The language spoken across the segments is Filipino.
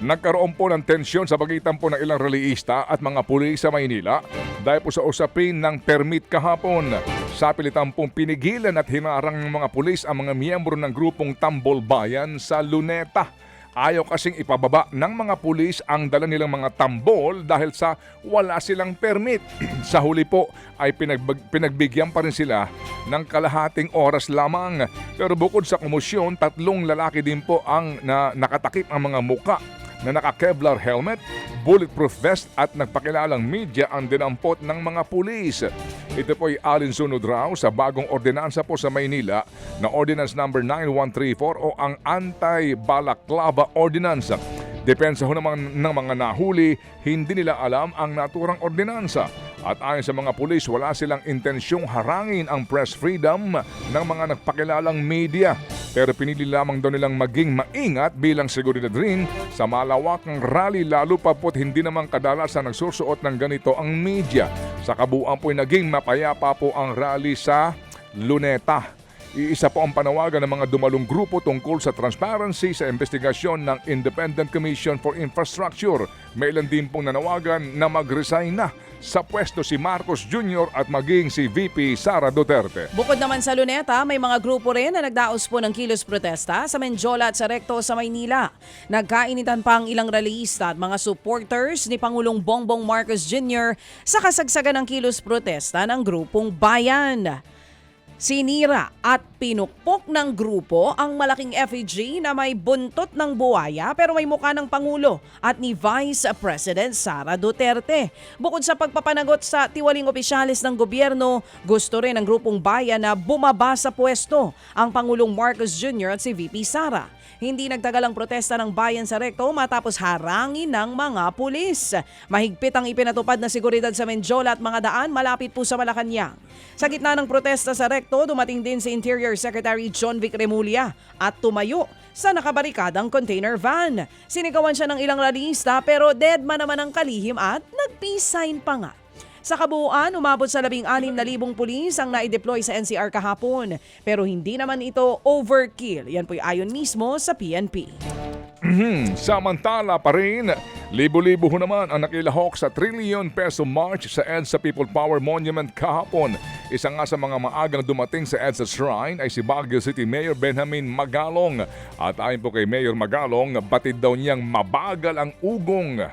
Nagkaroon po ng tensyon sa pagitan po ng ilang releista at mga pulis sa Maynila dahil po sa usapin ng permit kahapon. Sa pilitan pong pinigilan at hinarang ng mga pulis ang mga miyembro ng grupong Tambol Bayan sa Luneta. Ayaw kasing ipababa ng mga pulis ang dala nilang mga tambol dahil sa wala silang permit. sa huli po ay pinagbag- pinagbigyan pa rin sila ng kalahating oras lamang. Pero bukod sa komosyon, tatlong lalaki din po ang na nakatakip ang mga muka na naka-Kevlar helmet, bulletproof vest at nagpakilalang media ang dinampot ng mga pulis. Ito po ay alinsunod raw sa bagong ordinansa po sa Maynila na Ordinance Number 9134 o ang Anti-Balaclava Ordinance. Depensa ho naman ng mga nahuli, hindi nila alam ang naturang ordinansa. At ayon sa mga pulis, wala silang intensyong harangin ang press freedom ng mga nagpakilalang media. Pero pinili lamang daw nilang maging maingat bilang seguridad rin sa malawakang rally lalo pa po't hindi naman kadalasan nagsusuot ng ganito ang media. Sa kabuuan po'y naging mapayapa po ang rally sa Luneta. Iisa po ang panawagan ng mga dumalong grupo tungkol sa transparency sa investigasyon ng Independent Commission for Infrastructure. May ilan din pong nanawagan na mag-resign na sa pwesto si Marcos Jr. at maging si VP Sara Duterte. Bukod naman sa Luneta, may mga grupo rin na nagdaos po ng kilos protesta sa Menjola at sa Recto sa Maynila. Nagkainitan pa ang ilang rallyista at mga supporters ni Pangulong Bongbong Marcos Jr. sa kasagsagan ng kilos protesta ng grupong Bayan. Sinira at pinukpok ng grupo ang malaking effigy na may buntot ng buwaya pero may mukha ng Pangulo at ni Vice President Sara Duterte. Bukod sa pagpapanagot sa tiwaling opisyalis ng gobyerno, gusto rin ng grupong bayan na bumaba sa pwesto ang Pangulong Marcos Jr. at si VP Sara. Hindi nagtagal ang protesta ng bayan sa Recto matapos harangin ng mga pulis. Mahigpit ang ipinatupad na seguridad sa Menjola at mga daan malapit po sa Malacanang. Sa gitna ng protesta sa Recto, dumating din si Interior Secretary John Vic Remulla at tumayo sa nakabarikadang container van. Sinigawan siya ng ilang rallyista pero deadman naman ang kalihim at nag-peace sign pa nga. Sa kabuuan, umabot sa 16,000 pulis ang naideploy sa NCR kahapon. Pero hindi naman ito overkill. Yan po'y ayon mismo sa PNP. Hmm, Samantala pa rin, libo-libo ho naman ang nakilahok sa trillion peso march sa EDSA People Power Monument kahapon. Isa nga sa mga maagang dumating sa EDSA Shrine ay si Baguio City Mayor Benjamin Magalong. At ayon po kay Mayor Magalong, batid daw niyang mabagal ang ugong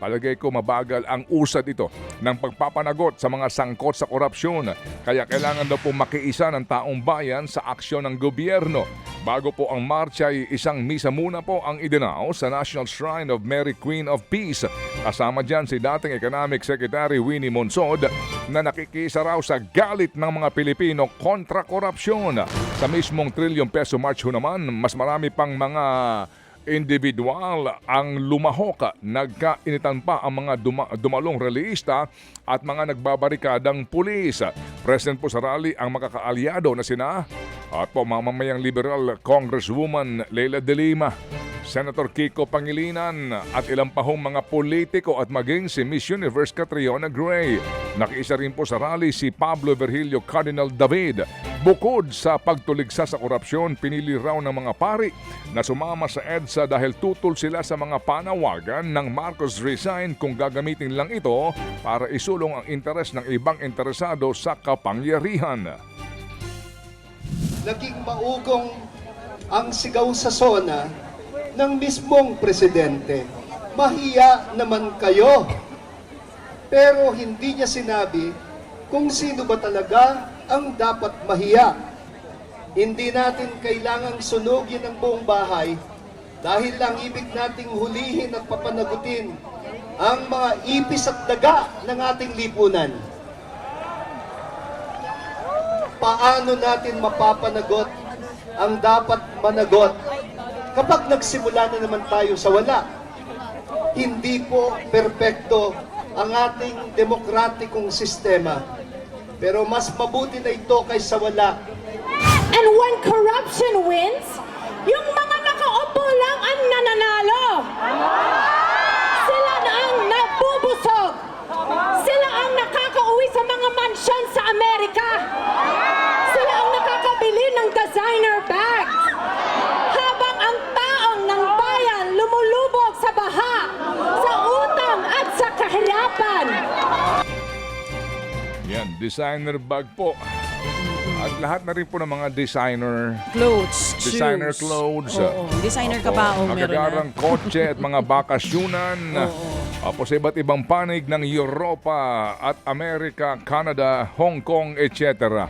Palagay ko mabagal ang usad ito ng pagpapanagot sa mga sangkot sa korupsyon. Kaya kailangan daw po makiisa ng taong bayan sa aksyon ng gobyerno. Bago po ang marcha ay isang misa muna po ang idinaw sa National Shrine of Mary Queen of Peace. Kasama dyan si dating Economic Secretary Winnie Monsod na nakikisa raw sa galit ng mga Pilipino kontra korupsyon. Sa mismong trillion peso march ho naman, mas marami pang mga individual ang lumahok. Nagkainitan pa ang mga duma- dumalong releista at mga nagbabarikadang pulis. Present po sa rally ang makakaalyado na sina at po mamamayang liberal Congresswoman Leila De Lima. Senator Kiko Pangilinan at ilang pa hong mga politiko at maging si Miss Universe Catriona Gray. Nakiisa rin po sa rally si Pablo Virgilio Cardinal David. Bukod sa pagtuligsa sa korupsyon, pinili raw ng mga pari na sumama sa EDSA dahil tutol sila sa mga panawagan ng Marcos Resign kung gagamitin lang ito para isulong ang interes ng ibang interesado sa kapangyarihan. naging maugong ang sigaw sa sona ng mismong presidente. Mahiya naman kayo. Pero hindi niya sinabi kung sino ba talaga ang dapat mahiya. Hindi natin kailangang sunugin ang buong bahay dahil lang ibig nating hulihin at papanagutin ang mga ipis at daga ng ating lipunan paano natin mapapanagot ang dapat managot kapag nagsimula na naman tayo sa wala. Hindi po perpekto ang ating demokratikong sistema. Pero mas mabuti na ito kaysa wala. And when corruption wins, yung mga nakaupo lang ang nananalo. Designer bag po. At lahat na rin po ng mga designer Clothes, Designer shoes. clothes. Oo, designer ka ba? O meron na? Kotse at mga bakasyunan. Apo sa iba't ibang panig ng Europa at Amerika, Canada, Hong Kong, etc.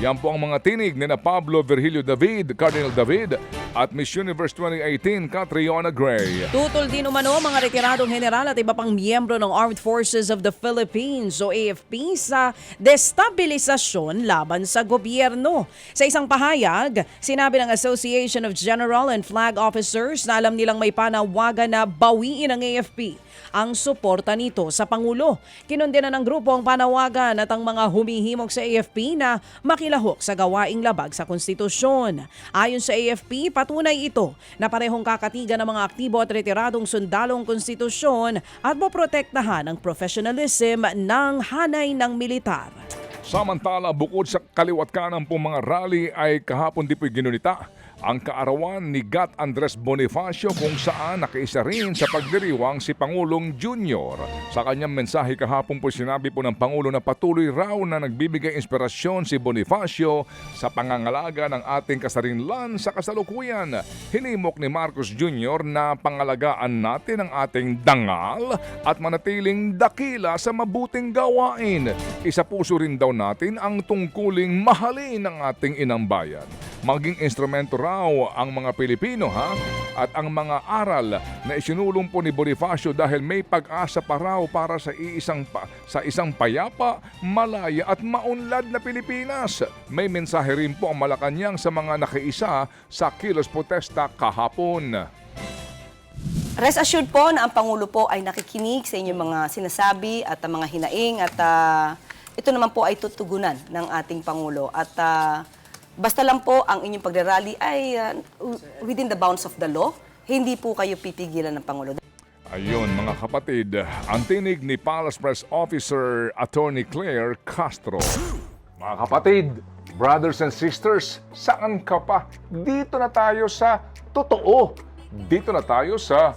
Yan po ang mga tinig ni na Pablo Virgilio David, Cardinal David at Miss Universe 2018 Catriona Gray. Tutol din umano mga retiradong general at iba pang miyembro ng Armed Forces of the Philippines o AFP sa destabilisasyon laban sa gobyerno. Sa isang pahayag, sinabi ng Association of General and Flag Officers na alam nilang may panawagan na bawiin ng AFP ang suporta nito sa Pangulo. Kinundina ng grupo ang panawagan at ang mga humihimok sa AFP na makilahok sa gawaing labag sa konstitusyon. Ayon sa AFP, patunay ito na parehong kakatigan ng mga aktibo at retiradong sundalong konstitusyon at poprotektahan ang professionalism ng hanay ng militar. Samantala, bukod sa kaliwat kanan pong mga rally ay kahapon di po'y ginunita ang kaarawan ni Gat Andres Bonifacio kung saan nakaisa rin sa pagdiriwang si Pangulong Junior. Sa kanyang mensahe kahapon po sinabi po ng Pangulo na patuloy raw na nagbibigay inspirasyon si Bonifacio sa pangangalaga ng ating kasarinlan sa kasalukuyan. Hinimok ni Marcos Jr. na pangalagaan natin ang ating dangal at manatiling dakila sa mabuting gawain. Isa puso rin daw natin ang tungkuling mahalin ng ating inang bayan maging instrumento raw ang mga Pilipino ha at ang mga aral na isinulong po ni Bonifacio dahil may pag-asa pa raw para sa isang pa, sa isang payapa, malaya at maunlad na Pilipinas. May mensahe rin po ang Malacanang sa mga nakiisa sa kilos protesta kahapon. Rest assured po na ang Pangulo po ay nakikinig sa inyong mga sinasabi at ang mga hinaing at ah, ito naman po ay tutugunan ng ating Pangulo. At ah, basta lang po ang inyong pagrarally ay ah, within the bounds of the law, hindi po kayo pipigilan ng Pangulo. Ayun mga kapatid, ang tinig ni Palace Press Officer Attorney Claire Castro. Mga kapatid, brothers and sisters, saan ka pa? Dito na tayo sa totoo. Dito na tayo sa